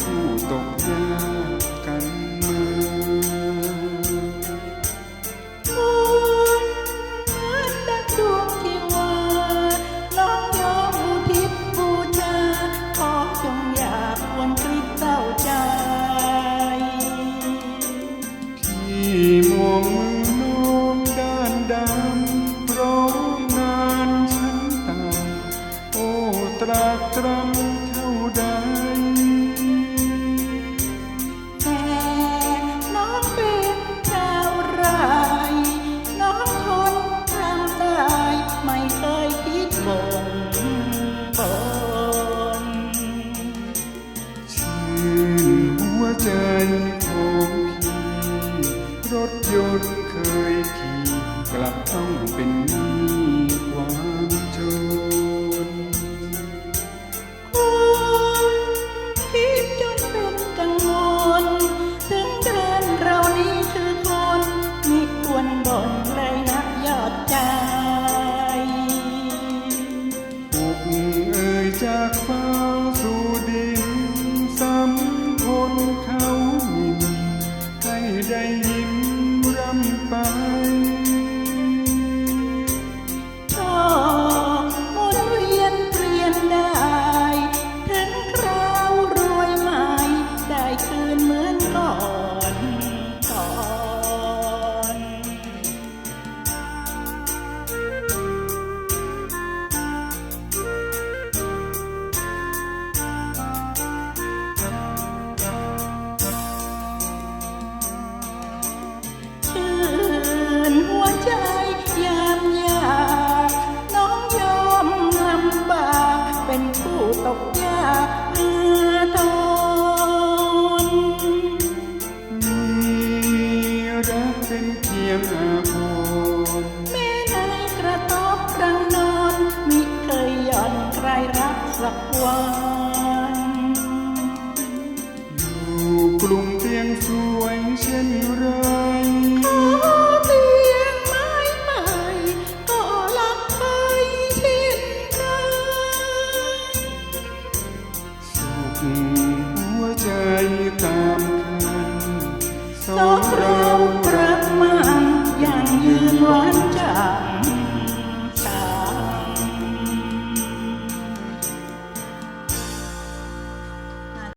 ผู้ตกยากกันมาคนดังดวงที่ว่าน้องยอมอุทิศบูชาขอจงอย่าควรคลิปเศร้าใจที่มองน้องด้านดำร้องนานฉันตายโอ้ตรากตรำ ขี่รถยนต์เคยขี่กลับต้องเป็นหนี้ความจนคนที่จนเป็นกังวลถึงเดินเรานี้คือคนมีควรบ่นเลยนักยอดใจอกเอ่ยจากฟ้าสู่ดินสัมพนคา ใกลุ่มเตียงสวยเช่นไรเตียงไม้ใหม่ก็หลับไปเช่นกันสุขหัวใจตามคันสองเรา